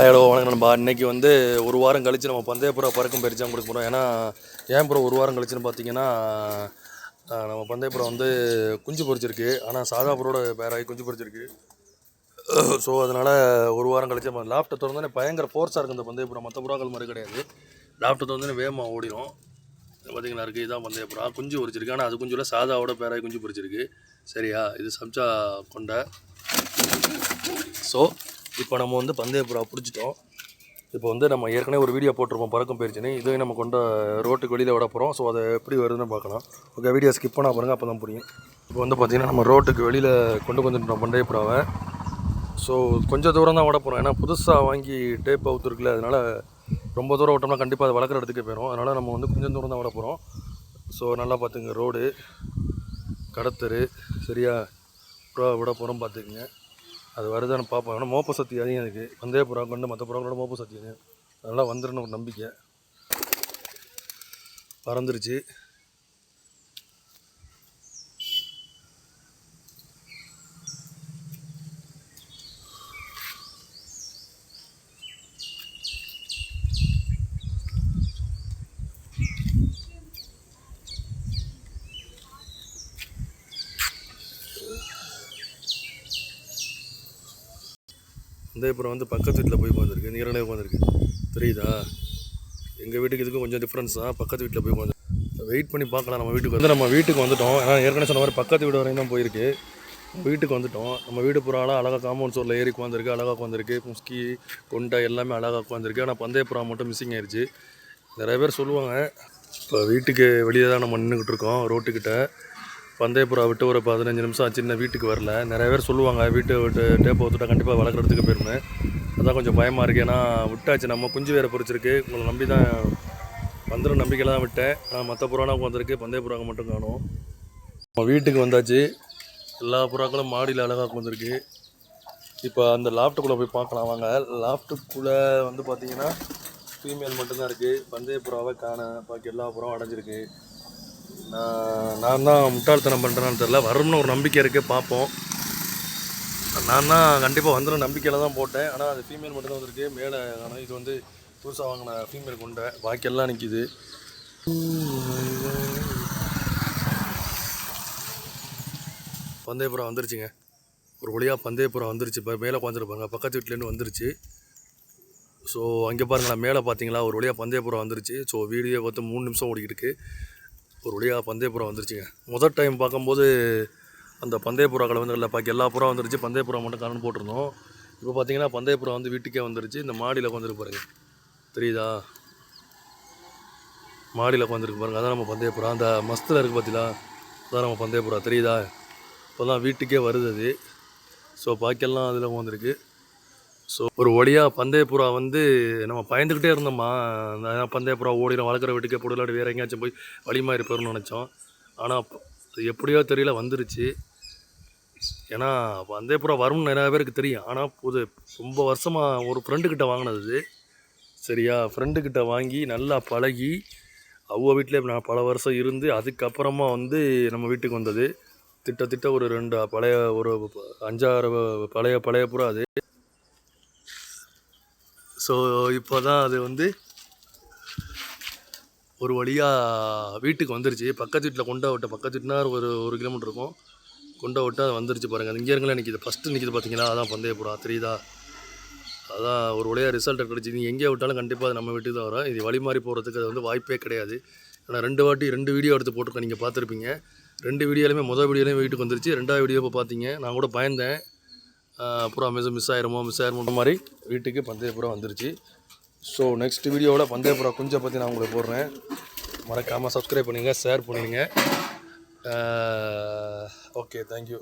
Hello வணக்கம் நண்பா. இன்னைக்கு வந்து ஒரு வாரம் கழித்து நம்ம பந்தயப்புறா பறக்கும் பயிற்சியாக கொடுக்க போகிறோம் ஏன்னா ஏன் புறம் ஒரு வாரம் கழிச்சுன்னு பார்த்தீங்கன்னா நம்ம பந்தயப்புறம் வந்து குஞ்சு பொறிச்சிருக்கு ஆனால் சாதா புறோட பேராகி குஞ்சு பொரிச்சிருக்கு. ஸோ அதனால் ஒரு வாரம் கழிச்சு நம்ம லாஃப்ட்டை திறந்தோடனே பயங்கர ஃபோர்ஸாக இருக்குது இந்த பந்தயப்புறம் மற்ற புறாக்கள் மாதிரி கிடையாது. லாஃப்ட்டை திறந்தோடனே வேகமாக ஓடிடும் பார்த்தீங்களா இருக்குது இதுதான் பந்தயப்புறா. குஞ்சு பொறிச்சிருக்கு ஆனால் அது குஞ்சுல சாதாவோட பேராகி குஞ்சு பொரிச்சிருக்கு. சரியா? இது சம்சா கொண்டை. ஸோ இப்போ நம்ம வந்து பந்தயப்புறா பிடிச்சிட்டோம். இப்போ வந்து நம்ம ஏற்கனவே ஒரு வீடியோ போட்டிருப்போம் பறக்கும் பயிற்சின்னு இதையும் நம்ம கொண்ட ரோட்டுக்கு வெளியில் விட போகிறோம் ஸோ அதை எப்படி வருதுன்னு பார்க்கலாம். ஓகே வீடியோ ஸ்கிப் பண்ணால் பாருங்கள் அப்போ தான் புரியும். இப்போ வந்து பார்த்திங்கன்னா நம்ம ரோட்டுக்கு வெளியில் கொண்டு வந்துட்டோம் பந்தயப்புறாவை ஸோ கொஞ்சம் தூரம் தான் விட போகிறோம் ஏன்னா புதுசாக வாங்கி டேப் அவுத்துருக்குல அதனால் ரொம்ப தூரம் விட்டோம்னா கண்டிப்பாக அது வளர்க்குற இடத்துக்கு போயிடும் அதனால் நம்ம வந்து கொஞ்சம் தூரம் தான் விட போகிறோம் ஸோ நல்லா பார்த்துங்க ரோடு கடத்தரு சரியாக விட போகிறோம் பார்த்துக்குங்க. அது வருதான்னு பார்ப்போம். ஏன்னா மோப்ப சக்தி அதிகம் இருக்குது வந்தே புறா கொண்டு மற்ற புறங்களோட மோப்ப சக்தி அதிகம். அதெல்லாம் வந்துடணும் ஒரு நம்பிக்கை. பறந்துருச்சு. இந்த அப்புறம் வந்து பக்கத்து வீட்டில் போய் உட்காந்துருக்கு நீரலே உட்காந்துருக்கு. தெரியுதா? எங்கள் வீட்டுக்கு இதுக்கும் கொஞ்சம் டிஃப்ரென்ஸ் தான் பக்கத்து வீட்டில் போய் உட்காந்து வெயிட் பண்ணி பார்க்கலாம் நம்ம வீட்டுக்கு வந்து நம்ம வீட்டுக்கு வந்துட்டோம். ஏன்னா ஏற்கனவே சொன்ன மாதிரி பக்கத்து வீடு வரையும் தான் போயிருக்கு. வீட்டுக்கு வந்துட்டோம். நம்ம வீடு புறாலாம் அழகாக காம்பவுண்ட் சோரில் ஏறி உட்காந்துருக்கு அழகாக உட்காந்துருக்கு. முஸ்கி கொண்டை எல்லாமே அழகாக உட்காந்துருக்கு. ஆனால் பந்தய புறா மட்டும் மிஸ்ஸிங் ஆயிடுச்சு நிறைய பேர் சொல்லுவாங்க இப்போ வீட்டுக்கு வெளியே தான் நம்ம நின்றுக்கிட்டு இருக்கோம் ரோட்டுக்கிட்ட. பந்தயப்புறா விட்டு ஒரு பதினஞ்சு நிமிஷம் ஆச்சு இன்னும் வீட்டுக்கு வரல. நிறைய பேர் சொல்லுவாங்க வீட்டை விட்டு டேப்பை ஊற்றுட்டா கண்டிப்பாக வளர்க்குறதுக்கு போயிருமே. அதான் கொஞ்சம் பயமாக இருக்குது ஏன்னா விட்டாச்சு. நம்ம குஞ்சு வேறு பொறிச்சிருக்கு உங்களை நம்பி தான் வந்துடும் நம்பிக்கையில் தான் விட்டேன். ஆனால் மற்ற புறானா வந்திருக்கு. பந்தய புறாங்க மட்டும் காணும். நம்ம வீட்டுக்கு வந்தாச்சு. எல்லா புறாக்களும் மாடியில் அழகாக வந்திருக்கு. இப்போ அந்த லாஃப்ட்டுக்குள்ளே போய் பார்க்கலாம். வாங்க. லாஃப்ட்டுக்குள்ளே வந்து பார்த்தீங்கன்னா ஃபீமேல் மட்டும்தான் இருக்குது பந்தய புறாவை காண பாக்கி எல்லா புறாவும் அடைஞ்சிருக்கு. நான் நான் தான் முட்டாள்தனம் பண்ணுறேன்னு தெரில வரும்னு ஒரு நம்பிக்கை இருக்குது பார்ப்போம். நான் தான் கண்டிப்பாக வந்துடும் நம்பிக்கையில் தான் போட்டேன். ஆனால் அது ஃபீமேல் மட்டும்தான் வந்திருக்கு. மேலே ஆனால் இது வந்து புதுசாக வாங்கின ஃபீமேல் கொண்டை. பாக்கியெல்லாம் நிற்கிது பந்தயப்புறம் வந்துருச்சுங்க. ஒரு வழியாக பந்தயப்புறம் வந்துருச்சு. இப்போ மேலே உட்காந்துருப்பாங்க. பக்கத்து வீட்டிலேருந்து வந்துருச்சு. ஸோ அங்கே பாருங்களேன் மேலே பார்த்தீங்களா? ஒரு வழியாக பந்தயப்புறம் வந்துருச்சு. ஸோ வீடியோ பார்த்து மூணு நிமிஷம் ஓடிக்கிட்டு ஒரு வழியாக பந்தயப்புறம் வந்துருச்சுங்க. முதல் டைம் பார்க்கும்போது அந்த பந்தயப்புறாக்களை வந்து இல்லை பாக்கி எல்லா புறா வந்துருச்சு. பந்தயப்புறா மட்டும் காரணம் போட்டிருந்தோம். இப்போ பார்த்தீங்கன்னா பந்தயப்புறா வந்து வீட்டுக்கே வந்துருச்சு. இந்த மாடியில் உட்காந்துருக்கு பாருங்க. தெரியுதா? மாடியில் உட்காந்துருக்கு பாருங்க. அதான் நம்ம பந்தயப்புறா. அந்த மஸ்தில் இருக்குது பார்த்தீங்களா அதான் நம்ம பந்தயப்புறா. தெரியுதா? இப்போ தான் வீட்டுக்கே வருது அது. ஸோ பாக்கியெல்லாம் அதில் உட்காந்துருக்கு ஸோ ஒரு ஒடியாக பந்தயப்புறா வந்து நம்ம பயந்துக்கிட்டே இருந்தோம்மா. அந்த பந்தயப்புறா ஓடிடும் வளர்க்குற வீட்டுக்கே போடலாட்டு வேறு எங்கேயாச்சும் போய் வழிமாறி போயிடணும்னு நினச்சோம். ஆனால் அது எப்படியோ தெரியல வந்துருச்சு. ஏன்னா பந்தயப்புறா வரும்னு நிறையா பேருக்கு தெரியும். ஆனால் புது ரொம்ப வருஷமாக ஒரு ஃப்ரெண்டுக்கிட்ட வாங்கினது சரியா? ஃப்ரெண்டுக்கிட்ட வாங்கி நல்லா பழகி அவ்வளோ வீட்டிலே நான் பல வருஷம் இருந்து அதுக்கப்புறமா வந்து நம்ம வீட்டுக்கு வந்தது. திட்டத்திட்ட ஒரு ரெண்டு பழைய ஒரு அஞ்சாறு பழைய பழைய புறா அது. ஸோ இப்போ தான் அது வந்து ஒரு வழியாக வீட்டுக்கு வந்துருச்சு. பக்கத்து வீட்டில் கொண்டா விட்ட பக்கத்து வீட்டுனா ஒரு ஒரு கிலோமீட்டர் இருக்கும். கொண்டா விட்டு அது வந்துருச்சு பாருங்கள் அது இங்கே இருங்களே நிற்கிது ஃபஸ்ட்டு நிற்கிது பார்த்தீங்களா அதான் பந்தயப்புறா தெரியுதா அதான் ஒரு வழியாக ரிசல்ட் கிடச்சி. நீங்கள் எங்கே விட்டாலும் கண்டிப்பாக அது நம்ம வீட்டுக்கு தான் வரும். இது வழி மாறி போகிறதுக்கு அது வந்து வாய்ப்பே கிடையாது. ஏன்னா ரெண்டு வாட்டி ரெண்டு வீடியோ எடுத்து போட்டிருக்கேன். நீங்கள் பார்த்துருப்பீங்க. ரெண்டு வீடியோலையுமே மொதல் வீடியோலையும் வீட்டுக்கு வந்துருச்சு. ரெண்டாவது வீடியோ இப்போ பார்த்தீங்க நான் கூட பயந்தேன். பூரா மிஸ் மிஸ் ஆயிருமோ மிஸ் ஆயிருமோ மாதிரி வீட்டுக்கு பந்தயப்புறா வந்துருச்சு. ஸோ நெக்ஸ்ட் வீடியோவில் பந்தயப்புறா குஞ்சை பற்றி நான் உங்களுக்கு போடுறேன். மறக்காமல் சப்ஸ்கிரைப் பண்ணிங்க ஷேர் பண்ணுங்க ஓகே தேங்க்யூ